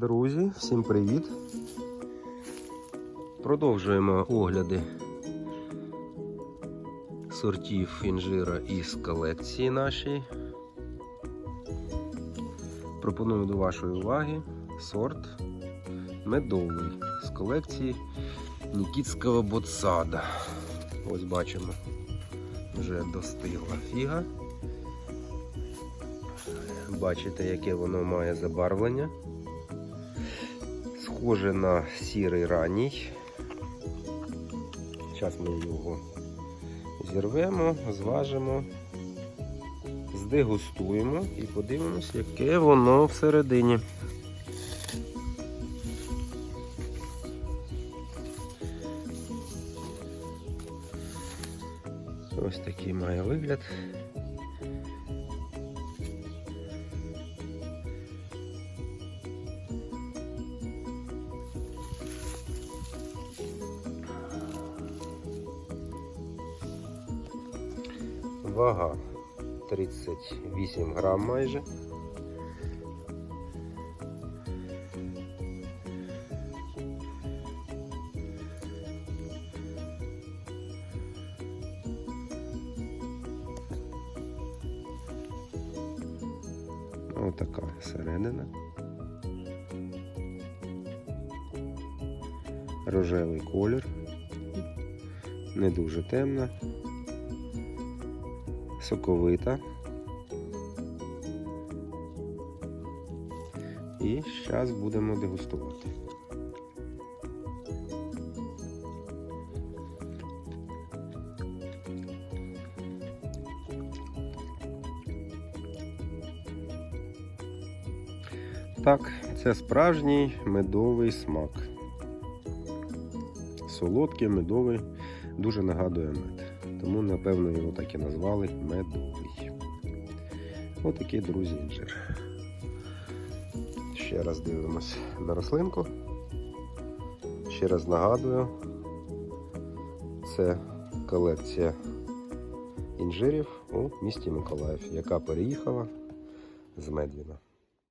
Друзі, всім привіт! Продовжуємо огляди сортів інжира із колекції нашої. Пропоную до вашої уваги сорт медовий з колекції Нікітського ботсада. Ось бачимо, вже достигла фіга. Бачите, яке воно має забарвлення. Схоже на сірий ранній. Зараз ми його зірвемо, зважимо, здегустуємо і подивимось, яке воно всередині. Ось такий має вигляд. Вага 38 грам майже. Отака середина. Рожевий колір. Не дуже темна соковита. І зараз будемо дегустувати. Так, це справжній медовий смак. Солодкий, медовий, дуже нагадує мед. Тому, напевно, його так і назвали медовий. Отакий, друзі, інжир. Ще раз дивимось на рослинку. Ще раз нагадую, це колекція інжирів у місті Миколаїв, яка переїхала з Медвіна.